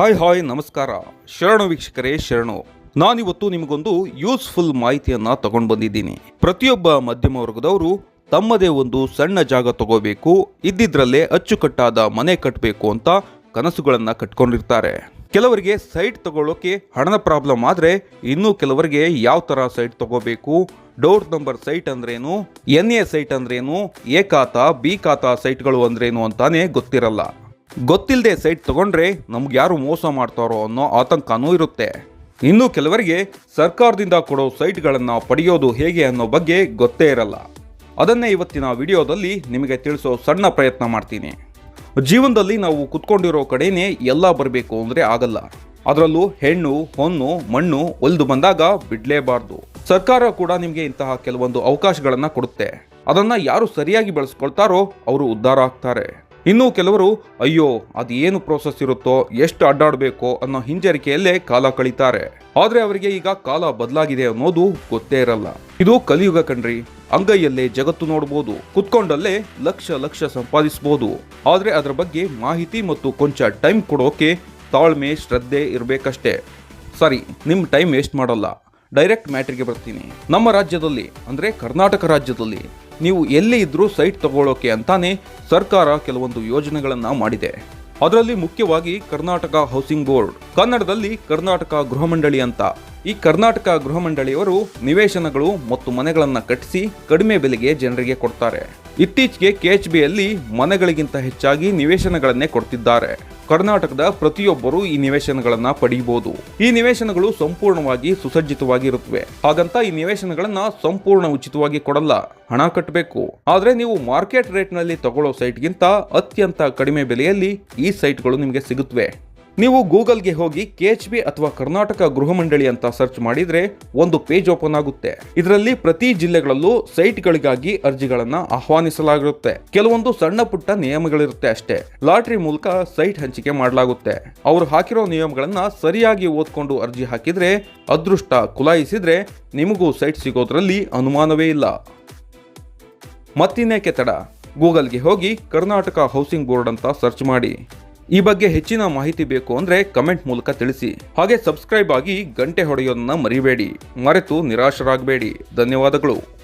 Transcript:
Hi hi, ನಮಸ್ಕಾರ. ಶರಣು ವೀಕ್ಷಕರೇ, ಶರಣು. ನಾನಿವತ್ತು ನಿಮಗೊಂದು ಯೂಸ್ಫುಲ್ ಮಾಹಿತಿಯನ್ನ ತಗೊಂಡು ಬಂದಿದ್ದೀನಿ. ಪ್ರತಿಯೊಬ್ಬ ಮಧ್ಯಮ ವರ್ಗದವರು ತಮ್ಮದೇ ಒಂದು ಸಣ್ಣ ಜಾಗ ತಗೋಬೇಕು, ಇದ್ದಿದ್ರಲ್ಲೇ ಅಚ್ಚುಕಟ್ಟಾದ ಮನೆ ಕಟ್ಟಬೇಕು ಅಂತ ಕನಸುಗಳನ್ನು ಕಟ್ಕೊಂಡಿರ್ತಾರೆ. ಕೆಲವರಿಗೆ ಸೈಟ್ ತಗೊಳ್ಳೋಕೆ ಹಣದ ಪ್ರಾಬ್ಲಮ್ ಆದರೆ ಇನ್ನೂ ಕೆಲವರಿಗೆ ಯಾವ ಥರ ಸೈಟ್ ತಗೋಬೇಕು ಡೋರ್ ನಂಬರ್ ಸೈಟ್ ಅಂದ್ರೇನು ಎನ್ ಎ ಸೈಟ್ ಅಂದ್ರೇನು ಎ ಖಾತಾ ಬಿ ಖಾತಾ ಸೈಟ್ಗಳು ಅಂದ್ರೇನು ಅಂತಾನೆ ಗೊತ್ತಿರಲ್ಲ. ಗೊತ್ತಿಲ್ಲದೆ ಸೈಟ್ ತಗೊಂಡ್ರೆ ನಮ್ಗೆ ಯಾರು ಮೋಸ ಮಾಡ್ತಾರೋ ಅನ್ನೋ ಆತಂಕನೂ ಇರುತ್ತೆ. ಇನ್ನು ಕೆಲವರಿಗೆ ಸರ್ಕಾರದಿಂದ ಕೊಡೋ ಸೈಟ್ಗಳನ್ನು ಪಡೆಯೋದು ಹೇಗೆ ಅನ್ನೋ ಬಗ್ಗೆ ಗೊತ್ತೇ ಇರಲ್ಲ. ಅದನ್ನೇ ಇವತ್ತಿನ ವಿಡಿಯೋದಲ್ಲಿ ನಿಮಗೆ ತಿಳಿಸೋ ಸಣ್ಣ ಪ್ರಯತ್ನ ಮಾಡ್ತೀನಿ. ಜೀವನದಲ್ಲಿ ನಾವು ಕುತ್ಕೊಂಡಿರೋ ಕಡೆಯೇ ಎಲ್ಲ ಬರಬೇಕು ಅಂದರೆ ಆಗಲ್ಲ. ಅದರಲ್ಲೂ ಹೆಣ್ಣು ಹೊನ್ನು ಮಣ್ಣು ಒಲ್ದು ಬಂದಾಗ ಬಿಡಲೇಬಾರ್ದು. ಸರ್ಕಾರ ಕೂಡ ನಿಮಗೆ ಇಂತಹ ಕೆಲವೊಂದು ಅವಕಾಶಗಳನ್ನು ಕೊಡುತ್ತೆ. ಅದನ್ನು ಯಾರು ಸರಿಯಾಗಿ ಬಳಸ್ಕೊಳ್ತಾರೋ ಅವರು ಉದ್ಧಾರ ಆಗ್ತಾರೆ. ಇನ್ನು ಕೆಲವರು, ಅಯ್ಯೋ ಅದು ಏನು ಪ್ರೋಸೆಸ್ ಇರುತ್ತೋ, ಎಷ್ಟು ಅಡ್ಡಾಡಬೇಕೋ ಅನ್ನೋ ಹಿಂಜರಿಕೆಯಲ್ಲೇ ಕಾಲ ಕಳೀತಾರೆ. ಆದರೆ ಅವರಿಗೆ ಈಗ ಕಾಲ ಬದಲಾಗಿದೆ ಅನ್ನೋದು ಗೊತ್ತೇ ಇರಲ್ಲ. ಇದು ಕಲಿಯುಗ ಕಣ್ರಿ. ಅಂಗೈಯಲ್ಲೇ ಜಗತ್ತು ನೋಡಬಹುದು ಕುತ್ಕೊಂಡಲ್ಲೇ ಲಕ್ಷ ಲಕ್ಷ ಸಂಪಾದಿಸಬಹುದು ಆದರೆ ಅದರ ಬಗ್ಗೆ ಮಾಹಿತಿ ಮತ್ತು ಕೊಂಚ ಟೈಮ್ ಕೊಡೋಕೆ ತಾಳ್ಮೆ, ಶ್ರದ್ಧೆ ಇರಬೇಕಷ್ಟೇ. ಸರಿ ನಿಮ್ಮ ಟೈಮ್ ವೇಸ್ಟ್ ಮಾಡಲ್ಲ. ಡೈರೆಕ್ಟ್ ಮ್ಯಾಟ್ರಿಗೆ ಬರ್ತೀನಿ. ನಮ್ಮ ರಾಜ್ಯದಲ್ಲಿ, ಅಂದರೆ ಕರ್ನಾಟಕ ರಾಜ್ಯದಲ್ಲಿ, ನೀವು ಎಲ್ಲಿ ಇದ್ದರೂ ಸೈಟ್ ತಗೊಳ್ಳೋಕೆ ಅಂತಾನೆ ಸರ್ಕಾರ ಕೆಲವೊಂದು ಯೋಜನೆಗಳನ್ನು ಮಾಡಿದೆ. ಅದರಲ್ಲಿ ಮುಖ್ಯವಾಗಿ ಕರ್ನಾಟಕ ಹೌಸಿಂಗ್ ಬೋರ್ಡ್. ಕನ್ನಡದಲ್ಲಿ ಕರ್ನಾಟಕ ಗೃಹ ಮಂಡಳಿ ಅಂತ. ಈ ಕರ್ನಾಟಕ ಗೃಹ ಮಂಡಳಿಯವರು ನಿವೇಶನಗಳು ಮತ್ತು ಮನೆಗಳನ್ನು ಕಟ್ಟಿಸಿ ಕಡಿಮೆ ಬೆಲೆಗೆ ಜನರಿಗೆ ಕೊಡ್ತಾರೆ. ಇತ್ತೀಚೆಗೆ ಕೆಎಚ್ಬಿಯಲ್ಲಿ ಮನೆಗಳಿಗಿಂತ ಹೆಚ್ಚಾಗಿ ನಿವೇಶನಗಳನ್ನೇ ಕೊಡ್ತಿದ್ದಾರೆ. ಕರ್ನಾಟಕದ ಪ್ರತಿಯೊಬ್ಬರು ಈ ನಿವೇಶನಗಳನ್ನ ಪಡೆಯಬಹುದು ಈ ನಿವೇಶನಗಳು ಸಂಪೂರ್ಣವಾಗಿ ಸುಸಜ್ಜಿತವಾಗಿರುತ್ತವೆ. ಹಾಗಂತ ಈ ನಿವೇಶನಗಳನ್ನ ಸಂಪೂರ್ಣ ಉಚಿತವಾಗಿ ಕೊಡಲ್ಲ. ಹಣ ಕಟ್ಟಬೇಕು ಆದ್ರೆ ನೀವು ಮಾರ್ಕೆಟ್ ರೇಟ್ನಲ್ಲಿ ತಗೊಳ್ಳೋ ಸೈಟ್ಗಿಂತ ಅತ್ಯಂತ ಕಡಿಮೆ ಬೆಲೆಯಲ್ಲಿ ಈ ಸೈಟ್ಗಳು ನಿಮಗೆ ಸಿಗುತ್ತವೆ ನೀವು ಗೂಗಲ್ಗೆ ಹೋಗಿ ಕೆಎಚ್ ಬಿ ಅಥವಾ ಕರ್ನಾಟಕ ಗೃಹ ಮಂಡಳಿ ಅಂತ ಸರ್ಚ್ ಮಾಡಿದ್ರೆ ಒಂದು ಪೇಜ್ ಓಪನ್ ಆಗುತ್ತೆ. ಇದರಲ್ಲಿ ಪ್ರತಿ ಜಿಲ್ಲೆಗಳಲ್ಲೂ ಸೈಟ್ಗಳಿಗಾಗಿ ಅರ್ಜಿಗಳನ್ನ ಆಹ್ವಾನಿಸಲಾಗಿರುತ್ತೆ. ಕೆಲವೊಂದು ಸಣ್ಣ ಪುಟ್ಟ ನಿಯಮಗಳಿರುತ್ತೆ ಅಷ್ಟೇ. ಲಾಟ್ರಿ ಮೂಲಕ ಸೈಟ್ ಹಂಚಿಕೆ ಮಾಡಲಾಗುತ್ತೆ. ಅವರು ಹಾಕಿರೋ ನಿಯಮಗಳನ್ನ ಸರಿಯಾಗಿ ಓದ್ಕೊಂಡು ಅರ್ಜಿ ಹಾಕಿದ್ರೆ, ಅದೃಷ್ಟ ಕುಲಾಯಿಸಿದ್ರೆ ನಿಮಗೂ ಸೈಟ್ ಸಿಗೋದ್ರಲ್ಲಿ ಅನುಮಾನವೇ ಇಲ್ಲ. ಮತ್ತಿನ್ನೇಕೆ ತಡ? ಗೂಗಲ್ಗೆ ಹೋಗಿ ಕರ್ನಾಟಕ ಹೌಸಿಂಗ್ ಬೋರ್ಡ್ ಅಂತ ಸರ್ಚ್ ಮಾಡಿ. ಈ ಬಗ್ಗೆ ಹೆಚ್ಚಿನ ಮಾಹಿತಿ ಬೇಕು ಅಂದ್ರೆ ಕಮೆಂಟ್ ಮೂಲಕ ತಿಳಿಸಿ. ಹಾಗೆ ಸಬ್ಸ್ಕ್ರೈಬ್ ಆಗಿ ಗಂಟೆ ಹೊಡೆಯೋದನ್ನ ಮರಿಬೇಡಿ. ಮರೆತು ನಿರಾಶರಾಗಬೇಡಿ. ಧನ್ಯವಾದಗಳು.